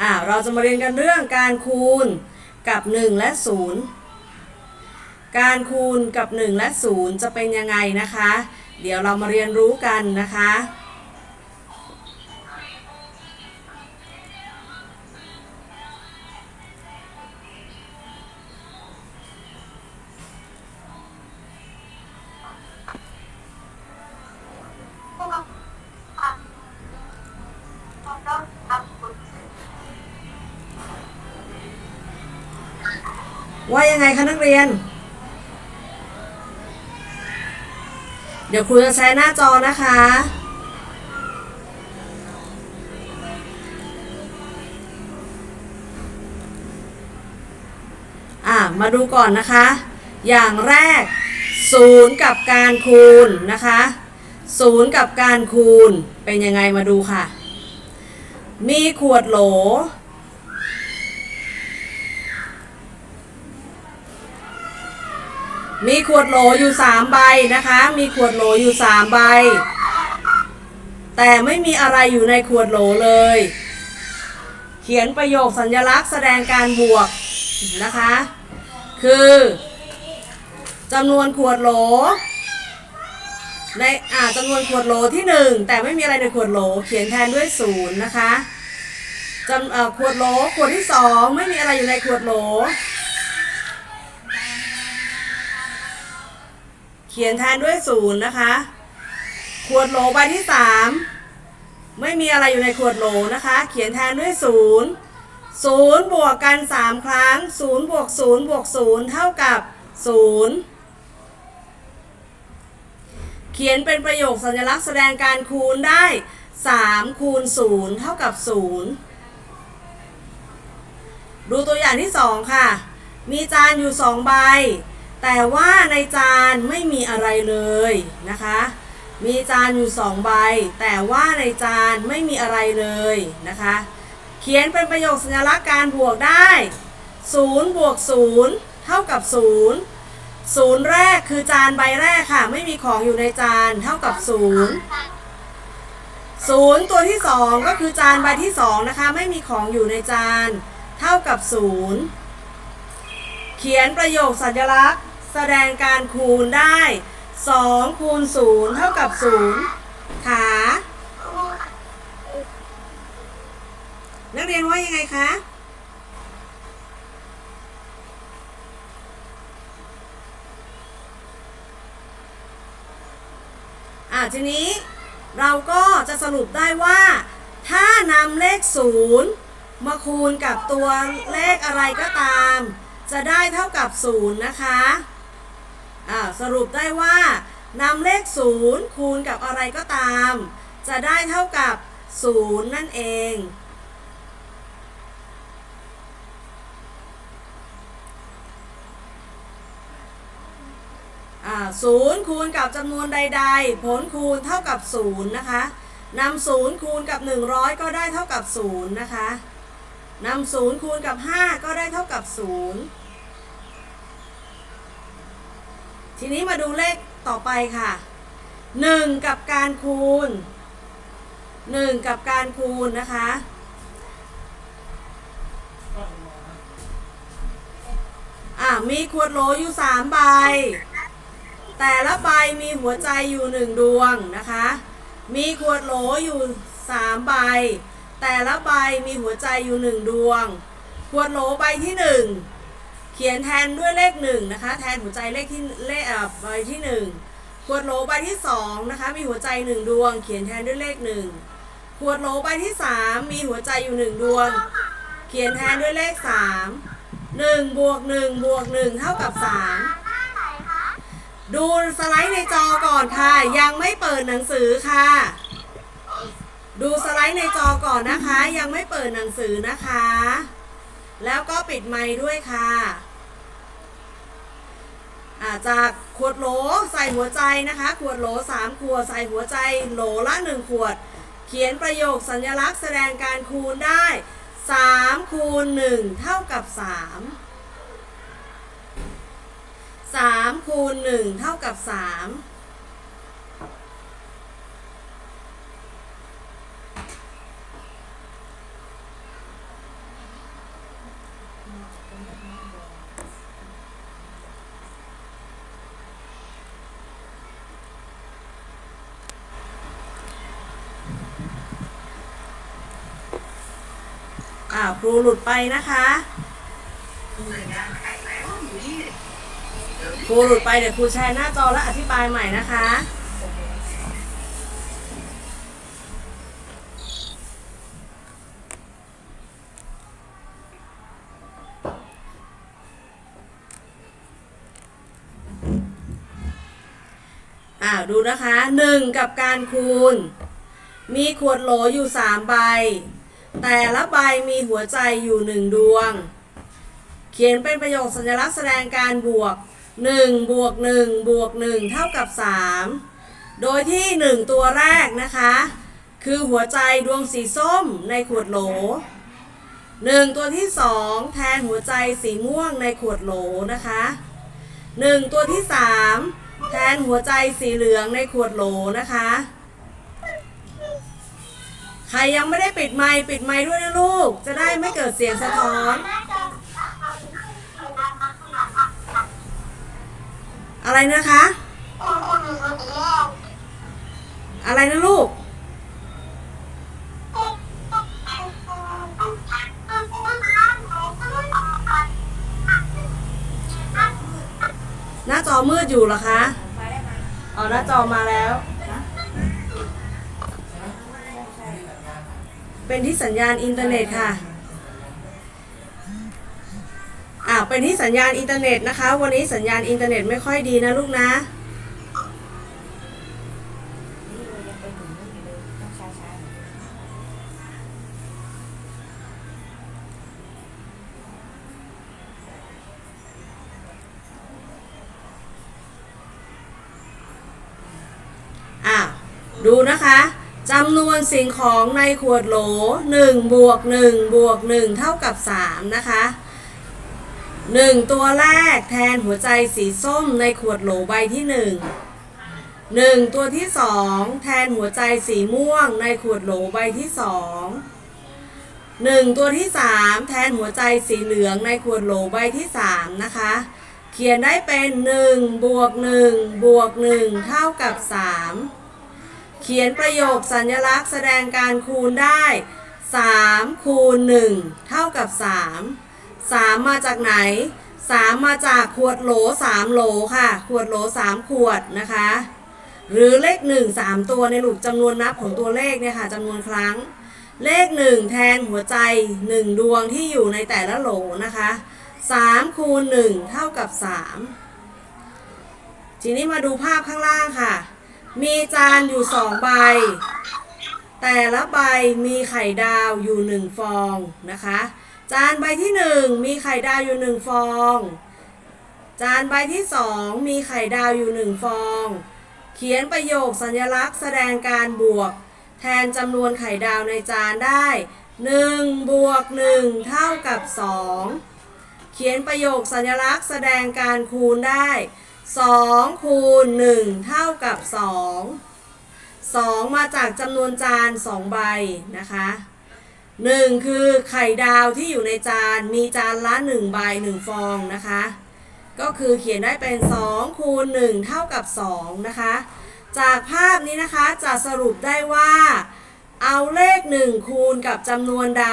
อ่าเราจะมาเรียนกันเรื่องการคูณกับ 1 และ 0 การคูณกับ 1 และ 0 จะเป็นยังไงนะคะ เดี๋ยวเรามาเรียนรู้กันนะคะ ยังไงคะนักเรียน เดี๋ยวครูจะแชร์หน้าจอนะคะ อะมาดูก่อนนะคะ อย่างแรก0กับการคูณนะคะ0กับการคูณเป็นยังไงมาดูค่ะ มีขวดโหล มีขวดโหลอยู่3ใบนะคะ มีขวดโหลอยู่3ใบ แต่ไม่มีอะไรอยู่ในขวดโหลเลย เขียนประโยคสัญลักษณ์แสดงการบวกนะคะ คือจำนวนขวดโหลในอ่าจำนวนขวดโหลที่ 1 แต่ไม่มีอะไรในขวดโหลเขียนแทนด้วย0นะคะจำเอ่อขวดโหลขวดที่ 2 ไม่มีอะไรอยู่ในขวดโหล ขียนแทนด้วยศูนย์นะคะ ขวดโหลใบที่สามไม่มีอะไรอยู่ในขวดโหลนะคะ เขียนแทนด้วยศูนย์ศูนย์บวกกันสามครั้งศูนย์บวกศูนย์บวกศูนย์เท่ากับศูนย์เขียนเป็นประโยคสัญลักษณ์แสดงการคูณได้สามคูณศูนย์เท่ากับศูนย์ดูตัวอย่างที่สองค่ะ มีจานอยู่สองใบ แต่ว่าในจานไม่มีอะไรเลยนะคะ มีจานอยู่สองใบ แต่ว่าในจานไม่มีอะไรเลยนะคะ เขียนเป็นประโยคสัญลักษณ์การบวกได้0บวก0เท่ากับ0ศูนย์แรกคือจานใบแรกค่ะ ไม่มีของอยู่ในจานเท่ากับ0ศูนย์ตัวที่สองก็คือจานใบที่สองนะคะ ไม่มีของอยู่ในจานเท่ากับศูนย์เขียนประโยคสัญลักษณ์ แสดงการคูณได้2คูณ0เท่ากับ0ขานักเรียนว่ายังไงคะอะทีนี้เราก็จะสรุปได้ว่า ถ้านำเลข 0 มาคูณกับตัวเลขอะไรก็ตาม จะได้เท่ากับ 0 นะคะ อ่าสรุปได้ว่านำเลข 0 คูณกับอะไรก็ตาม จะได้เท่ากับ 0 นั่นเอง ศูนย์คูณกับจำนวนใด ๆ ผลคูณเท่ากับศูนย์นะคะนำศูนย์คูณกับ 100 ก็ได้เท่ากับศูนย์นะคะนำศูนย์คูณกับ 5 ก็ได้เท่ากับศูนย์ ทีนี้มาดูเลขต่อไปค่ะ 1 กับการคูณ 1 กับการคูณนะคะ อะมีขวดโหลอยู่ 3 ใบ แต่ละใบมีหัวใจอยู่หนึ่งดวงนะคะมีขวดโหลอยู่สามใบแต่ละใบมีหัวใจอยู่หนึ่งดวง ขวดโหลใบที่หนึ่ง เขียนแทนด้วยเลขหนึ่งนะคะแทนหัวใจเลขที่เลขอ่าใบที่หนึ่งขวดโหลใบที่สองนะคะมีหัวใจหนึ่งดวง เขียนแทนด้วยเลขหนึ่งขวดโหลใบที่สามมีหัวใจอยู่หนึ่งดวง เขียนแทนด้วยเลขสามหนึ่งบวกหนึ่งบวกหนึ่งเท่ากับสามดูสไลด์ในจอก่อนค่ะ ยังไม่เปิดหนังสือค่ะ ดูสไลด์ในจอก่อนนะคะ ยังไม่เปิดหนังสือนะคะ แล้วก็ปิดไมค์ด้วยค่ะ จากขวดโหลใส่หัวใจนะคะ ขวดโหล3ขวดใส่หัวใจโหลละ 1 ขวด เขียนประโยคสัญลักษณ์แสดงการคูณได้ 3 คูณ 1 เท่ากับ 3 3คูณ1เท่ากับ 3 อ่าครูหลุดไปนะคะครูหลุดไปเดี๋ยวครูแชร์หน้าจอแล้วอธิบายใหม่นะคะอ่าดูนะคะหนึ่งกับการคูณ มีขวดโหลอยู่สามใบ แต่ละใบมีหัวใจอยู่หนึ่งดวง เขียนเป็นประโยคสัญลักษณ์แสดงการบวก1บวก1บวก1เท่ากับ 3 โดยที่ 1 ตัวแรกนะคะ คือหัวใจดวงสีส้มในขวดโหล 1 ตัวที่ 2 แทนหัวใจสีม่วงในขวดโหลนะคะ 1 ตัวที่ 3 แทนหัวใจสีเหลืองในขวดโหลนะคะ ใครยังไม่ได้ปิดไมค์ปิดไมค์ด้วยนะลูก จะได้ไม่เกิดเสียงสะท้อน อะไรนะคะ อะไรนะลูก หน้าจอมืดอยู่เหรอคะ อ๋อ หน้าจอมาแล้ว เป็นที่สัญญาณอินเทอร์เน็ตค่ะอ่าเป็นที่สัญญาณอินเทอร์เน็ตนะคะ วันนี้สัญญาณอินเทอร์เน็ตไม่ค่อยดีนะลูกนะ อะดูนะคะ จำนวนสิ่งของในขวดโหล1บวก1บวก1เท่ากับ 3 นะคะ 1 ตัวแรกแทนหัวใจสีส้มในขวดโหลใบที่ 1 1 ตัวที่ 2 แทนหัวใจสีม่วงในขวดโหลใบที่ 2 1 ตัวที่ 3 แทนหัวใจสีเหลืองในขวดโหลใบที่ 3 นะคะ เขียนได้เป็น1บวก1บวก1เท่ากับ 3 เขียนประโยคสัญลักษณ์แสดงการคูณได้ 3 คูณ 1 เท่ากับ 3 3 มาจากไหน 3 มาจากขวดโหล 3 โหลค่ะ ขวดโหล 3 ขวดนะคะ หรือเลข 1 3 ตัวในรูปจำนวนนับของตัวเลขเนี่ยค่ะจำนวนครั้ง เลข 1 แทนหัวใจ 1 ดวงที่อยู่ในแต่ละโหลนะคะ3คูณ 1 เท่ากับ 3 ทีนี้มาดูภาพข้างล่างค่ะ มีจานอยู่สองใบ แต่ละใบมีไข่ดาวอยู่หนึ่งฟองนะคะ จานใบที่หนึ่งมีไข่ดาวอยู่หนึ่งฟอง จานใบที่สองมีไข่ดาวอยู่หนึ่งฟอง เขียนประโยคสัญลักษณ์แสดงการบวก แทนจำนวนไข่ดาวในจานได้1บวก1เท่ากับ 2 เขียนประโยคสัญลักษณ์แสดงการคูณได้ 2คูณ1เท่ากับ 2 2 มาจากจำนวนจาน 2 ใบนะคะ 1 คือไข่ดาวที่อยู่ในจานมีจานละ 1 ใบ 1 ฟองนะคะ ก็คือเขียนได้เป็น 2 คูณ 1 เท่ากับ 2 นะคะ จากภาพนี้นะคะจะสรุปได้ว่า เอาเลข 1 คูณกับจำนวนใด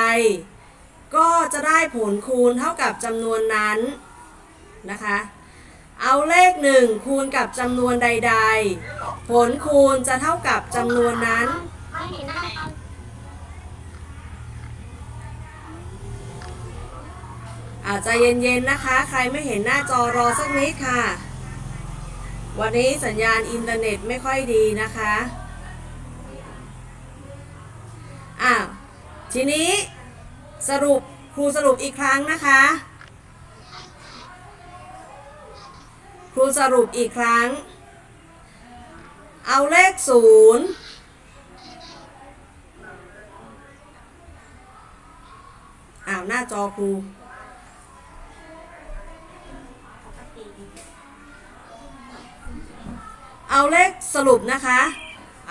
ก็จะได้ผลคูณเท่ากับจำนวนนั้นนะคะ เอาเลข1คูณกับจำนวนใด ๆ ผลคูณจะเท่ากับจำนวนนั้น อาจจะเย็นๆนะคะ ใครไม่เห็นหน้าจอรอสักนิดค่ะ วันนี้สัญญาณอินเทอร์เน็ตไม่ค่อยดีนะคะอ้าวทีนี้สรุปครูสรุปอีกครั้งนะคะ ครูสรุปอีกครั้ง เอาเลขศูนย์อ้าว หน้าจอครู เอาเลขสรุปนะคะ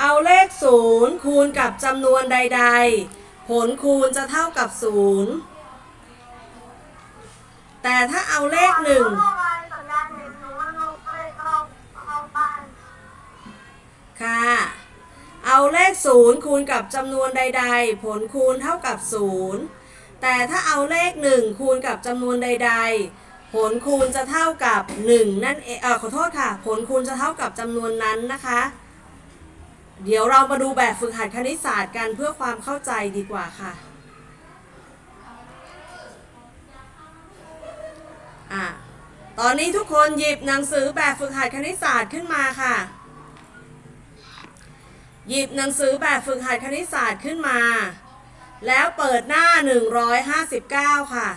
เอาเลขศูนย์คูณกับจำนวนใด ๆ ผลคูณจะเท่ากับศูนย์แต่ถ้าเอาเลขหนึ่ง ค่ะ เอาเลขศูนย์คูณกับจำนวนใด ๆ ผลคูณเท่ากับศูนย์แต่ถ้าเอาเลข 1 คูณกับจำนวนใด ๆ ผลคูณจะเท่ากับ 1 นั่นเองเออขอโทษค่ะ ผลคูณจะเท่ากับจำนวนนั้นนะคะ เดี๋ยวเรามาดูแบบฝึกหัดคณิตศาสตร์กันเพื่อความเข้าใจดีกว่าค่ะอะตอนนี้ทุกคนหยิบหนังสือแบบฝึกหัดคณิตศาสตร์ขึ้นมาค่ะ หยิบหนังสือแบบฝึกหัดคณิตศาสตร์ขึ้นมา แล้วเปิดหน้า 159 ค่ะ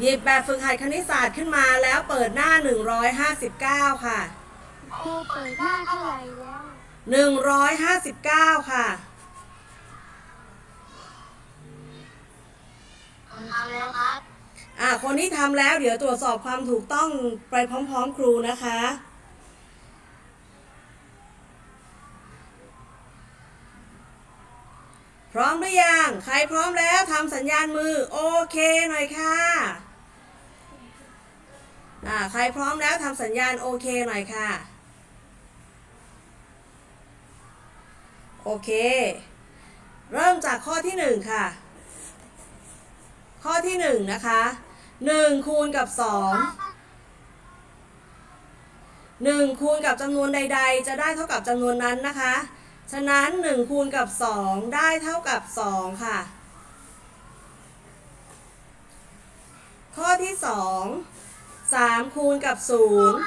หยิบแบบฝึกหัดคณิตศาสตร์ขึ้นมาแล้วเปิดหน้า 159 ค่ะครูเปิดหน้าเท่าไหร่แล้ว159 ค่ะทำแล้วครับ อะคนที่ทำแล้วเดี๋ยวตรวจสอบความถูกต้องไปพร้อม ๆ ครูนะคะพร้อมหรือยัง ใครพร้อมแล้วทำสัญญาณมือ โอเคหน่อยค่ะ อ่า ใครพร้อมแล้วทำสัญญาณโอเคหน่อยค่ะ โอเค เริ่มจากข้อที่หนึ่งค่ะ ข้อที่หนึ่งนะคะหนึ่งคูณกับสองหนึ่งคูณกับจำนวนใด ๆ จะได้เท่ากับจำนวนนั้นนะคะ ฉะนั้นหนึ่งคูณกับสองได้เท่ากับสองค่ะ ข้อที่สองสามคูณกับศูนย์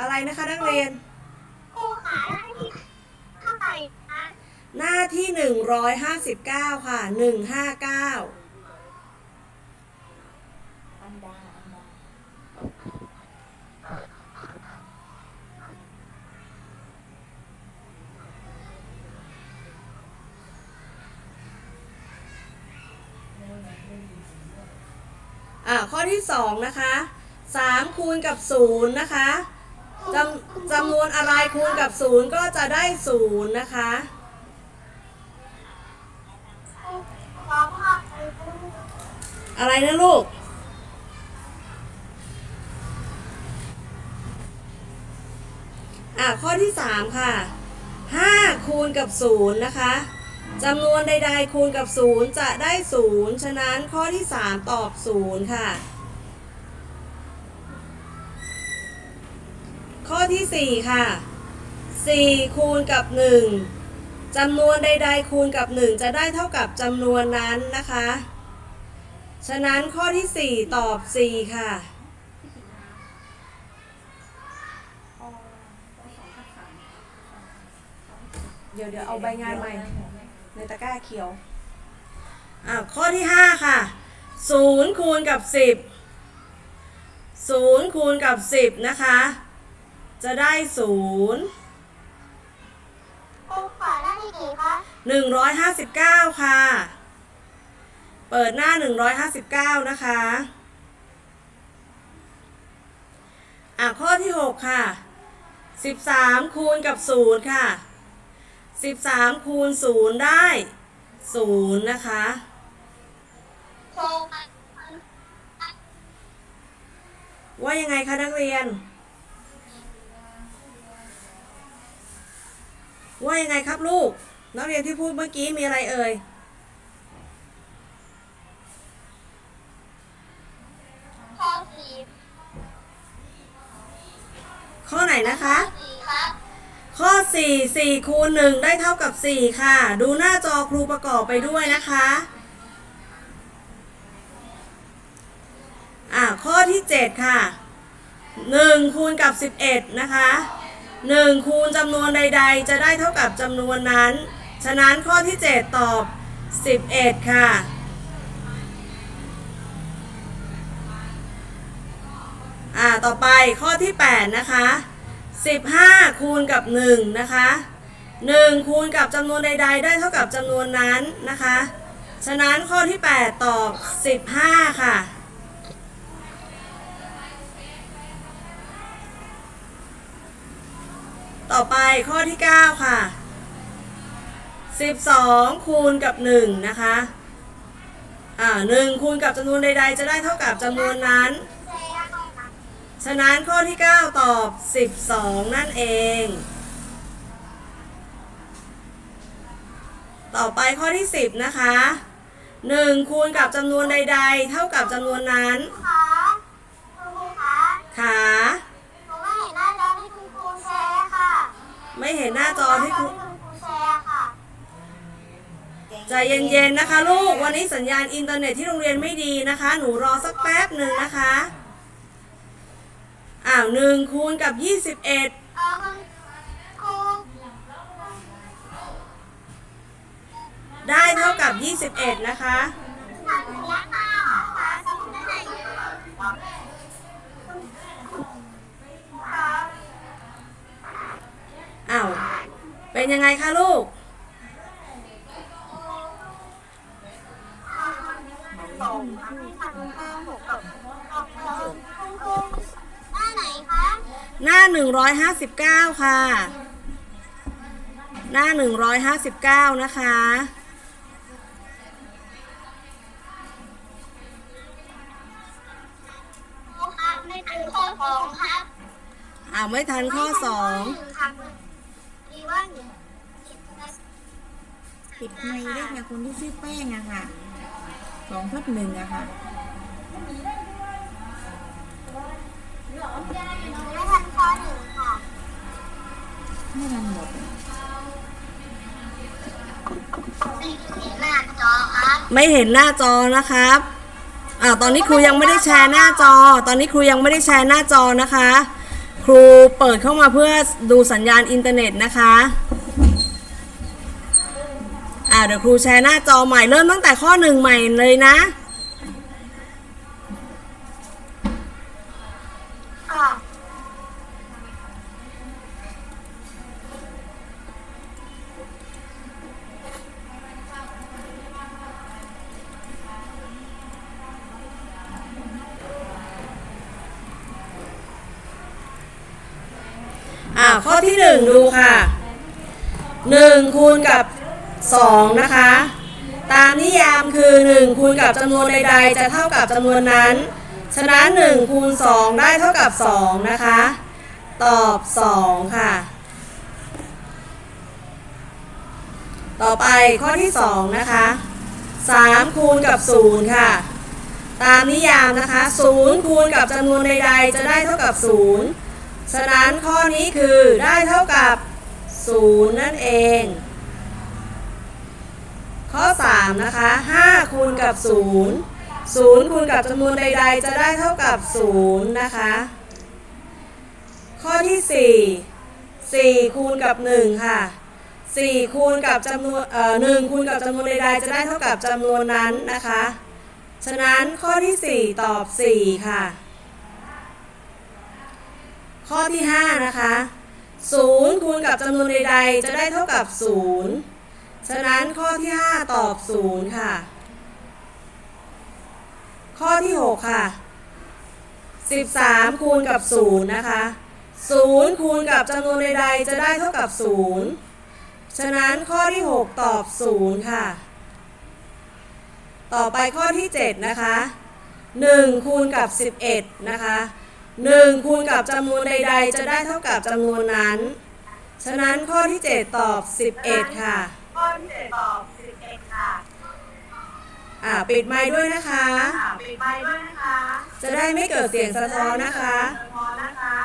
อะไรนะคะนักเรียนห หน้าที่ 159 ค่ะ 159อ่าข้อที่ 2 นะคะ3คูณกับ0นะคะจำจำนวนอะไรคูณกับ 0 ก็จะได้0นะคะ อะไรนะลูก อะ ข้อที่ 3 ค่ะ 5 คูณกับ 0 นะคะจำนวนใดๆคูณกับ 0 จะได้ 0 ฉะนั้นข้อที่ 3 ตอบ 0 ค่ะ ข้อที่ 4 ค่ะ 4 คูณกับ 1จำนวนใดๆคูณกับ 1 จะได้เท่ากับจำนวนนั้นนะคะ ฉะนั้นข้อที่ 4 ตอบ 4 ค่ะ เดี๋ยวเดี๋ยวเอาใบงานใหม่ ในตะกร้าเขียว อ่าข้อที่ 5 ค่ะ 0 คูณกับ 10 0 คูณกับ 10 นะคะ จะได้0ครูขอได้ที่กี่คะ159 ค่ะ เปิดหน้า 159 นะคะ อะ ข้อที่ 6 ค่ะ 13 คูณกับ 0 ค่ะ 13 คูณ 0 ได้ 0 นะคะครูว่ายังไงคะนักเรียน ว่ายังไงครับลูก นักเรียนที่พูดเมื่อกี้มีอะไรเอ่ย ข้อสี่ข้อไหนนะคะ สี่ครับข้อ 4 4คูณ1ได้เท่ากับ 4 ค่ะ ดูหน้าจอครูประกอบไปด้วยนะคะ อ่าข้อที่ 7 ค่ะ 1 คูณกับ 11 นะคะ 1 คูณจำนวนใด ๆ จะได้เท่ากับจำนวนนั้น ฉะนั้นข้อที่ 7 ตอบ 11 ค่ะ อ่า ต่อไปข้อที่ 8 นะคะ 15 คูณกับ 1 นะคะ 1 คูณกับจำนวนใด ๆ ได้เท่ากับจำนวนนั้นนะคะ ฉะนั้นข้อที่ 8 ตอบ 15 ค่ะต่อไปข้อที่ 9 ค่ะ 12 คูณกับ 1 นะคะ อ่า1คูณกับจำนวนใด ๆ จะได้เท่ากับจำนวนนั้น ฉะนั้นข้อที่ 9 ตอบ 12 นั่นเอง ต่อไปข้อที่ 10 นะคะ 1 คูณกับจำนวนใด ๆ เท่ากับจำนวนนั้นคะคุณครูคะขาหนูไม่เห็นหน้าจอที่คุณครูแชร์ค่ะ ไม่เห็นหน้าจอที่คุณหน้าจอที่คุณครูแชร์ค่ะใจเย็นๆนะคะลูก วันนี้สัญญาณอินเทอร์เน็ตที่โรงเรียนไม่ดีนะคะ หนูรอสักแป๊บหนึ่งนะคะ อ้าวหนึ่งคูณกับ21เออคุณครูได้เท่ากับ21นะคะ ทำอย่างนี้ค่ะค่ะสมุดไหนค่ะอ้าว เป็นยังไงคะลูกสองพันห้าหกกับคุณครูหน้าไหนคะ หน้า 159 ค่ะ หน้า 159 นะคะครูครับไม่ทันข้อสองครับอ้าวไม่ทันข้อหนึ่งครับดีว่าหนึ่งปิดไมค์ด้วยค่ะคนที่ชื่อแป้งอะค่ะสองทับหนึ่งอะค่ะ ไม่ทันข้อหนึ่งค่ะ ไม่ทันหมดหน้าจอครับ2ไม่เห็นหน้าจอนะครับอ่าตอนนี้ครูยังไม่ได้แชร์หน้าจอ ตอนนี้ครูยังไม่ได้แชร์หน้าจอนะคะ ครูเปิดเข้ามาเพื่อดูสัญญาณอินเทอร์เน็ตนะคะอ่าเดี๋ยวครูแชร์หน้าจอใหม่เริ่มตั้งแต่ข้อหนึ่งใหม่เลยนะค่ะ 2 นะคะ ตามนิยามคือ 1 คูณกับจำนวนใดๆ จะเท่ากับจำนวนนั้น ฉะนั้น 1 คูณ 2 ได้เท่ากับ 2 นะคะ ตอบ 2 ค่ะ ต่อไปข้อที่ 2 นะคะ 3 คูณกับ 0 ค่ะ ตามนิยามนะคะ 0 คูณกับจำนวนใดๆ จะได้เท่ากับ 0 ฉะนั้นข้อนี้คือได้เท่ากับ 0 นั่นเอง ข้อ 3 นะคะ5คูณกับ 0 0คูณกับจำนวนใด ๆ จะได้เท่ากับ 0 นะคะ ข้อที่ 4 4คูณกับ 1 ค่ะ 4 คูณกับจำนวนเอ่อ1คูณกับจำนวนใด ๆ จะได้เท่ากับจำนวนนั้นนะคะ ฉะนั้นข้อที่ 4 ตอบ 4 ค่ะ ข้อที่ 5 นะคะ 0 คูณกับจำนวนใด ๆ จะได้เท่ากับ 0 ฉะนั้นข้อที่ 5 ตอบ 0 ค่ะ ข้อที่ 6 ค่ะ 13 คูณกับ 0 นะคะ 0 คูณกับจำนวนใดๆจะได้เท่ากับ 0 ฉะนั้นข้อที่ 6 ตอบ 0 ค่ะ ต่อไปข้อที่ 7 นะคะ 1 คูณกับ 11 นะคะ 1 คูณกับจำนวนใด ๆ จะได้เท่ากับจำนวนนั้น ฉะนั้นข้อที่ 7 ตอบ 11 ค่ะ ข้อที่เจ็ดตอบสิบเอ็ดค่ะอ่าปิดไมค์ด้วยนะคะ อ่าปิดไมค์ด้วยนะคะจะได้ไม่เกิดเสียงสะท้อนนะคะ สะท้อนนะคะ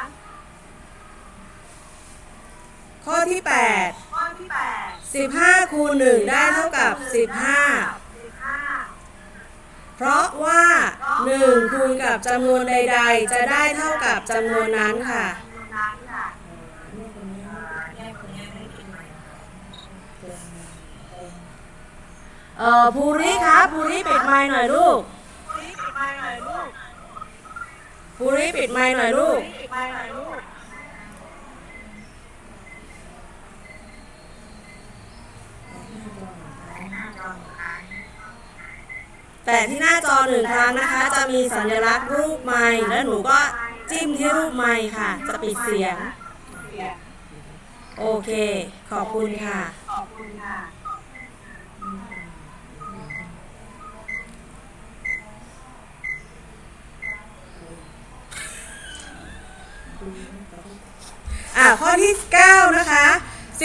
ข้อที่ข้อที่แปด8 15คูณ1ได้เท่ากับ 15 สิบห้าเพราะว่า 1 คูณกับจำนวนใด ๆ จะได้เท่ากับจำนวนนั้นค่ะ ตรงนั้นค่ะ เอ่อภูริครับภูริปิดไมค์หน่อยลูกนี่ปิดไม้หน่อยลูกภูริปิดไมค์หน่อยลูกปิดไมค์หน่อยลูกแต่ที่หน้าจอหนึ่งครั้งนะคะ จะมีสัญลักษณ์รูปไมค์แล้วหนูก็จิ้มที่รูปไมค์ค่ะ จะปิดเสียง โอเค ขอบคุณค่ะ ขอบคุณค่ะ อะข้อที่ 9 นะคะ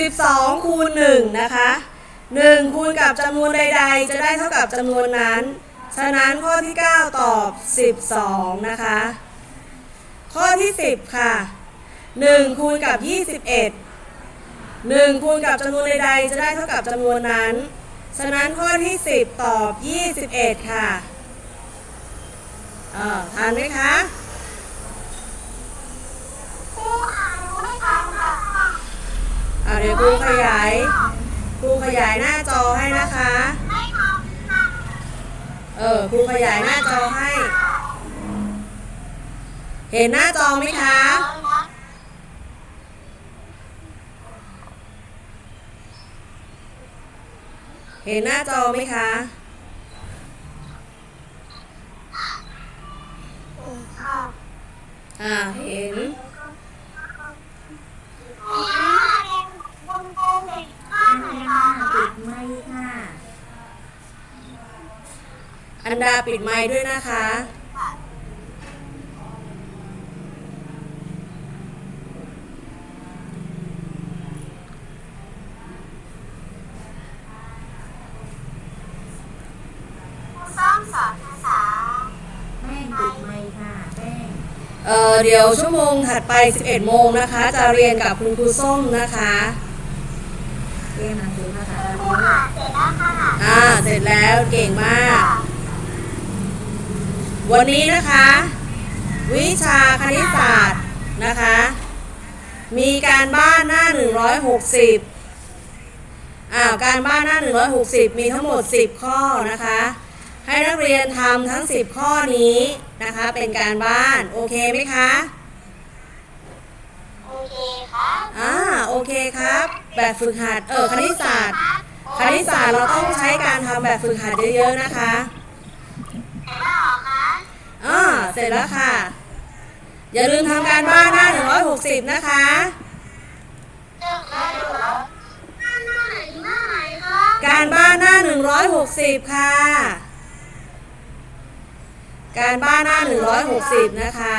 12 คูณ 1 นะคะ 1 คูณกับจำนวนใด ๆ จะได้เท่ากับจำนวนนั้น ฉะนั้นข้อที่ 9 ตอบ 12 นะคะ ข้อที่ 10 ค่ะ 1 คูณกับ 21 1 คูณกับจำนวนใด ๆ จะได้เท่ากับจำนวนนั้น ฉะนั้นข้อที่ 10 ตอบ 21 ค่ะเออทันไหมคะ อ่าเดี๋ยวครูขยายครูขยายหน้าจอให้นะคะ เออครูขยายหน้าจอให้ เห็นหน้าจอไหมคะ เห็นหน้าจอไหมคะอ่าเห็น ปิดไมค์ค่ะ อันดาปิดไมค์ด้วยนะคะแป้งปิดไมค์ค่ะแป้งเอ่อเดี๋ยวชั่วโมงถัดไป 11 โมงนะคะ จะเรียนกับคุณครูส้มนะคะ เรียนหนังสือภาษาอังกฤ ษอ่า เสร็จแล้วเก่งมาก วันนี้นะคะ วิชาคณิตศาสตร์นะคะ มีการบ้านหน้า 160อ่าวการบ้านหน้า 160 มีทั้งหมด 10 ข้อนะคะ ให้นักเรียนทำทั้ง 10 ข้อนี้นะคะ เป็นการบ้าน โอเคไหมคะ โอเคครับ อ่า โอเคครับ แบบฝึกหัด เออ คณิตศาสตร์ คณิตศาสตร์เราต้องใช้การทำแบบฝึกหัดเยอะๆนะคะเห็นแล้วเหรอคะอ่าเสร็จแล้วค่ะ อย่าลืมทำการบ้านหน้า 160 นะคะเจอกันเหรอหน้าหน้าไหนหน้าไหนคะการบ้านหน้า 160 ค่ะ การบ้านหน้า 160 นะคะ